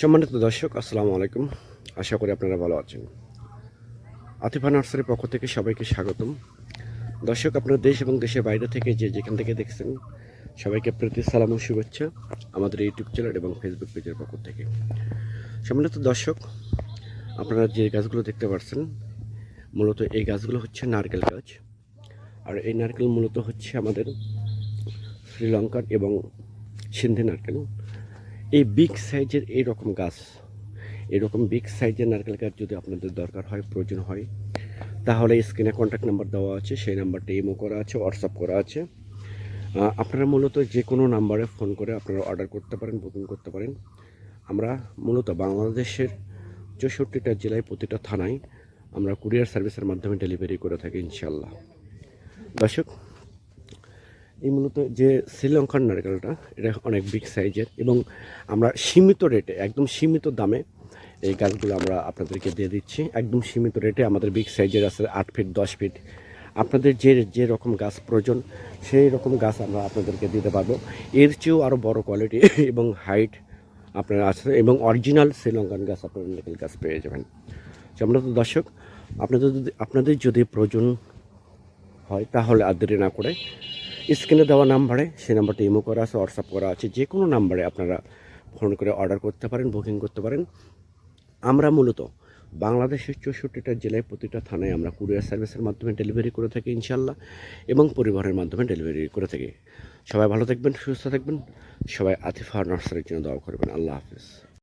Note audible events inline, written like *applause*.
সম্মানিত দর্শক, আসসালামু আলাইকুম। আশা করি আপনারা ভালো আছেন। আতিফা নার্সারির পক্ষ থেকে সবাইকে স্বাগতম। দর্শক, আপনারা দেশ এবং দেশের বাইরে থেকে যে যেখান থেকে দেখছেন, সবাইকে প্রতি, সালাম ও শুভেচ্ছা আমাদের ইউটিউব চ্যানেল এবং ফেসবুক পেজের পক্ষ থেকে। সম্মানিত দর্শক, আপনারা যে গাছগুলো দেখতে পাচ্ছেন মূলত এই গাছগুলো হচ্ছে নারকেল গাছ। আর এই নারকেল মূলত হচ্ছে আমাদের শ্রীলঙ্কার এবং সিন্ধি নারকেল। এই বিগ সাইজের এই রকম গাছ, এরকম বিগ সাইজের নারকেল গাছ যদি আপনাদের দরকার হয়, প্রয়োজন হয়, তাহলে স্ক্রিনে কন্ট্যাক্ট নাম্বার দেওয়া আছে, সেই নাম্বারটা ইমো করা আছে হোয়াটসঅ্যাপ করা আছে। আপনারা মূলত যে কোনো নাম্বারে ফোন করে আপনারা অর্ডার করতে পারেন বুকিং করতে পারেন। আমরা মূলত বাংলাদেশের চৌষট্টিটা জেলায় প্রতিটা থানায় আমরা কুরিয়ার সার্ভিসের মাধ্যমে ডেলিভারি করে থাকি ইনশাল্লাহ দর্শক এই মূলত যে শ্রীলঙ্কার নারকেলটা, এটা অনেক বিগ সাইজের এবং আমরা সীমিত রেটে একদম সীমিত দামে এই গাছগুলো আমরা আপনাদেরকে দিয়ে দিচ্ছি। একদম সীমিত রেটে আমাদের বিগ সাইজের আছে আট ফিট দশ ফিট আপনাদের যে যে রকম গাছ প্রয়োজন, সেই রকম গাছ আমরা আপনাদেরকে দিতে পারব। এর চেয়েও আরও বড় কোয়ালিটি *laughs* এবং হাইট আপনারা আছে এবং অরিজিনাল শ্রীলঙ্কান গাছ আপনারা নারকেল গাছ পেয়ে যাবেন। আমরা তো দর্শক, আপনাদের যদি আপনাদের যদি প্রয়োজন হয় তাহলে আর দেরি না করে স্ক্রিনে দেওয়া নাম্বারে সেই নাম্বারটা ইমো করা আছে, হোয়াটসঅ্যাপ করা আছে, যে কোনো নাম্বারে আপনারা ফোন করে অর্ডার করতে পারেন, বুকিং করতে পারেন। আমরা মূলত বাংলাদেশের চৌষট্টিটা জেলায় প্রতিটা থানায় আমরা কুরিয়ার সার্ভিসের মাধ্যমে ডেলিভারি করে থাকি ইনশাল্লাহ এবং পরিবহনের মাধ্যমে ডেলিভারি করে থাকি। সবাই ভালো থাকবেন, সুস্থ থাকবেন। সবাই আতিফা নার্সারির জন্য দোয়া করবেন। আল্লাহ হাফিজ।